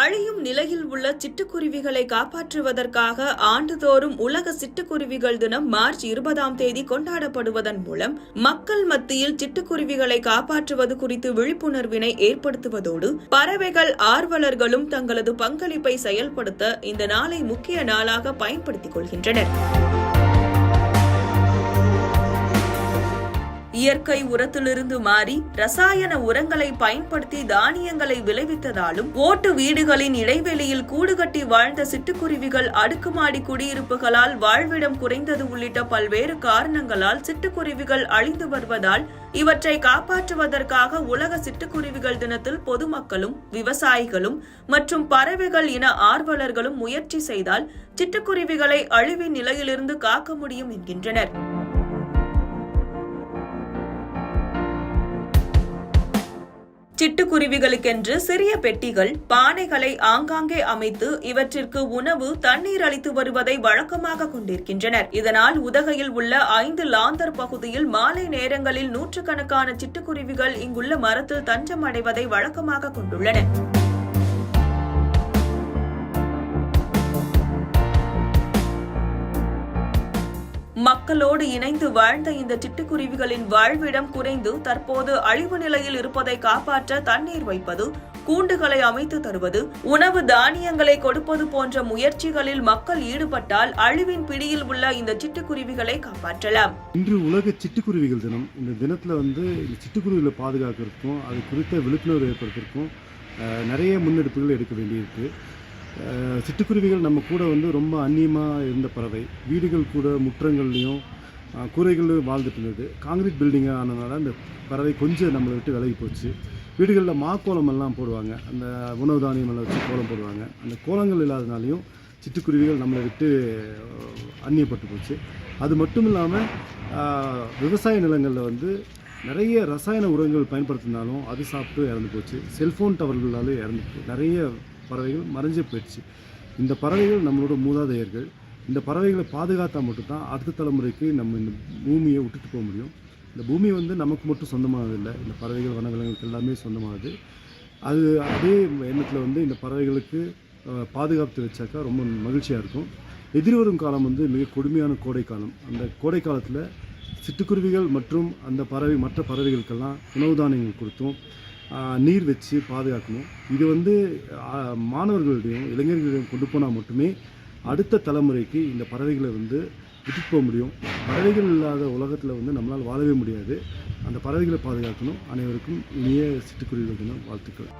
அழியும் நிலையில் உள்ள சிட்டுக்குருவிகளை காப்பாற்றுவதற்காக ஆண்டுதோறும் உலக சிட்டுக்குருவிகள் தினம் மார்ச் இருபதாம் தேதி கொண்டாடப்படுவதன் மூலம் மக்கள் மத்தியில் சிட்டுக்குருவிகளை காப்பாற்றுவது குறித்து விழிப்புணர்வினை ஏற்படுத்துவதோடு பறவைகள் ஆர்வலர்களும் தங்களது பங்களிப்பை செயல்படுத்த இந்த நாளை முக்கிய நாளாக பயன்படுத்திக் கொள்கின்றனர். இயற்கை உரத்திலிருந்து மாறி ரசாயன உரங்களை பயன்படுத்தி தானியங்களை விளைவித்ததாலும் ஓட்டு வீடுகளின் இடைவெளியில் கூடுகட்டி வாழ்ந்த சிட்டுக்குருவிகள் அடுக்குமாடி குடியிருப்புகளால் வாழ்விடம் குறைந்தது உள்ளிட்ட பல்வேறு காரணங்களால் சிட்டுக்குருவிகள் அழிந்து வருவதால் இவற்றை காப்பாற்றுவதற்காக உலக சிட்டுக்குருவிகள் தினத்தில் பொதுமக்களும் விவசாயிகளும் மற்றும் பறவைகள் இன ஆர்வலர்களும் முயற்சி செய்தால் சிட்டுக்குருவிகளை அழிவின் நிலையிலிருந்து காக்க முடியும் என்கின்றனர். சிட்டுக்குருவிகளுக்கென்று சிறிய பெட்டிகள் பானைகளை ஆங்காங்கே அமைத்து இவற்றிற்கு உணவு தண்ணீர் அளித்து வருவதை வழக்கமாக கொண்டிருக்கின்றனர். இதனால் உதகையில் உள்ள ஐந்து லாந்தர் பகுதியில் மாலை நேரங்களில் நூற்றுக்கணக்கான சிட்டுக்குருவிகள் இங்குள்ள மரத்தில் தஞ்சம் அடைவதை வழக்கமாக கொண்டுள்ளன. மக்களோடு இணைந்து வாழ்ந்த இந்த சிட்டுக்குருவிகளின் வாழ்விடம் குறைந்து தற்போது அழிவு நிலையில் இருப்பதை காப்பாற்ற தண்ணீர் வைப்பது கூண்டுகளை அமைத்து தருவது உணவு தானியங்களை கொடுப்பது போன்ற முயற்சிகளில் மக்கள் ஈடுபட்டால் அழிவின் பிடியில் உள்ள இந்த சிட்டுக்குருவிகளை காப்பாற்றலாம். இன்று உலக சிட்டுக்குருவிகள் தினம். இந்த தினத்தில் வந்து இந்த சிட்டுக்குருவிகளை பாதுகாக்கிறதுக்கும் அது குறித்த விழிப்புணர்வு ஏற்படுத்துறதுக்கும் நிறைய முன்னெடுப்புகள் எடுக்க வேண்டியிருக்கு. சிட்டுக்குருவிகள் நம்ம கூட வந்து ரொம்ப அந்நியமாக இருந்த பறவை. வீடுகள் கூட முற்றங்கள்லையும் கூரைகள் வாழ்ந்துட்டு இருந்தது. காங்கிரீட் பில்டிங்காக ஆனதுனால அந்த பறவை கொஞ்சம் நம்மளை விட்டு விலகி போச்சு. வீடுகளில் மாக்கோலம் எல்லாம் போடுவாங்க. அந்த உணவு தானியமெல்லாம் வச்சு கோலம் போடுவாங்க. அந்த கோலங்கள் இல்லாதனாலையும் சிட்டுக்குருவிகள் நம்மளை விட்டு அந்நியப்பட்டு போச்சு. அது மட்டும் இல்லாமல் விவசாய நிலங்களில் வந்து நிறைய ரசாயன உரங்கள் பயன்படுத்தினாலும் அது சாப்பிட்டு இறந்து போச்சு. செல்ஃபோன் டவர்களாலும் இறந்து நிறைய பறவைகள் மறைஞ்சே போயிடுச்சு. இந்த பறவைகள் நம்மளோட மூதாதையர்கள் இந்த பறவைகளை பாதுகாத்தா மட்டும்தான் அடுத்த தலைமுறைக்கு நம்ம இந்த பூமியை விட்டுட்டு போக முடியும். இந்த பூமி வந்து நமக்கு மட்டும் சொந்தமானது இல்லை. இந்த பறவைகள் வனவிலங்குகளுக்கு எல்லாமே சொந்தமானது. அது அதே எண்ணத்தில் வந்து இந்த பறவைகளுக்கு பாதுகாத்து வச்சாக்கா ரொம்ப மகிழ்ச்சியாக இருக்கும். எதிர்வரும் காலம் வந்து மிக கொடுமையான கோடை காலம். அந்த கோடை காலத்தில் சிட்டுக்குருவிகள் மற்றும் அந்த பறவை மற்ற பறவைகளுக்கெல்லாம் உணவு தானியங்கள் கொடுத்தும். நீர் வச்சு பாதுகாக்கணும். இது வந்து மாணவர்களுடையும் மாணவர்களிடையும் இளைஞர்களிடையும் கொண்டு போனால் மட்டுமே அடுத்த தலைமுறைக்கு இந்த பறவைகளை வந்து விட்டுட்டு போக முடியும். பறவைகள் இல்லாத உலகத்தில் வந்து நம்மளால் வாழவே முடியாது. அந்த பறவைகளை பாதுகாக்கணும். அனைவருக்கும் இனிய சிட்டுக்குருவிகள் தினம் வாழ்த்துக்கள்.